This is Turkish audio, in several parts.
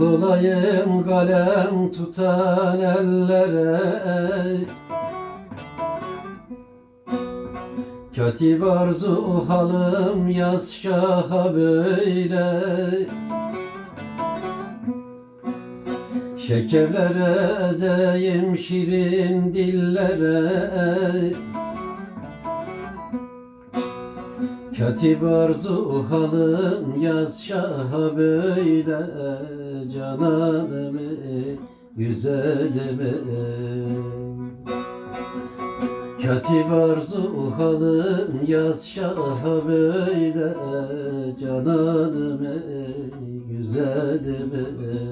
Sarılayım kalem tutan ellere. Katip arzu halım yaz şaha böyle. Şekerlere ezeyim şirin dillere. Katip arzu halım yaz şaha böyle Cananımı güzelimi Katip arzu halım yaz şaha böyle Cananımı güzelimi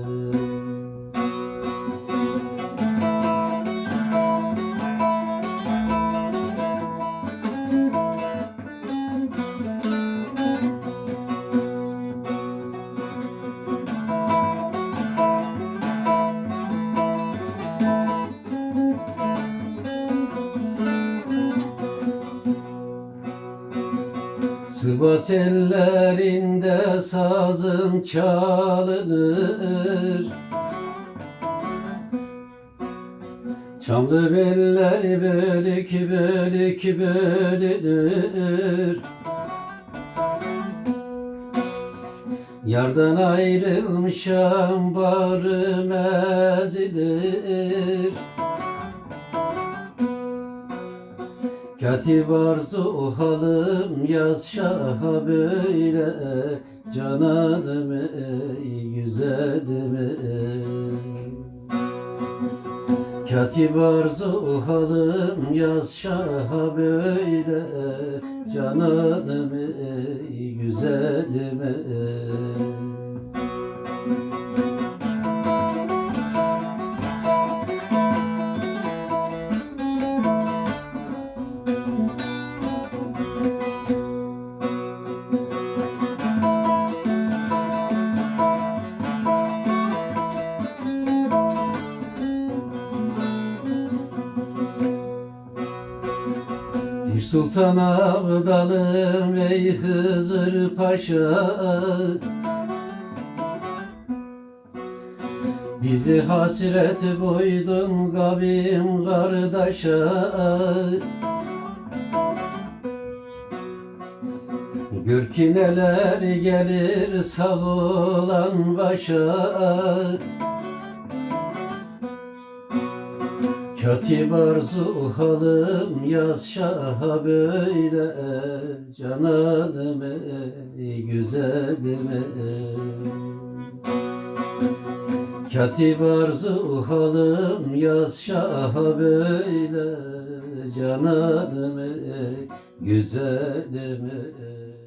Sivas ellerinde sazın çalınır. Çamlı beller bölük bölük bölünür. Yardan ayrılmışam barım ezilir Katip arzu halım yaz şaha böyle. Cananım ey güzelim ey. Katip arzu halım yaz şaha böyle. Cananım ey güzelim ey sultan abdalım ey Hızır Paşa. Bizi hasret koydun kavim kardeşa Gör ki neler gelir sağ olan başa Katip arzu halım yaz şaha böyle. Cananım ey güzelim ey. Katip arzu halım yaz şaha böyle. Cananım ey güzelim ey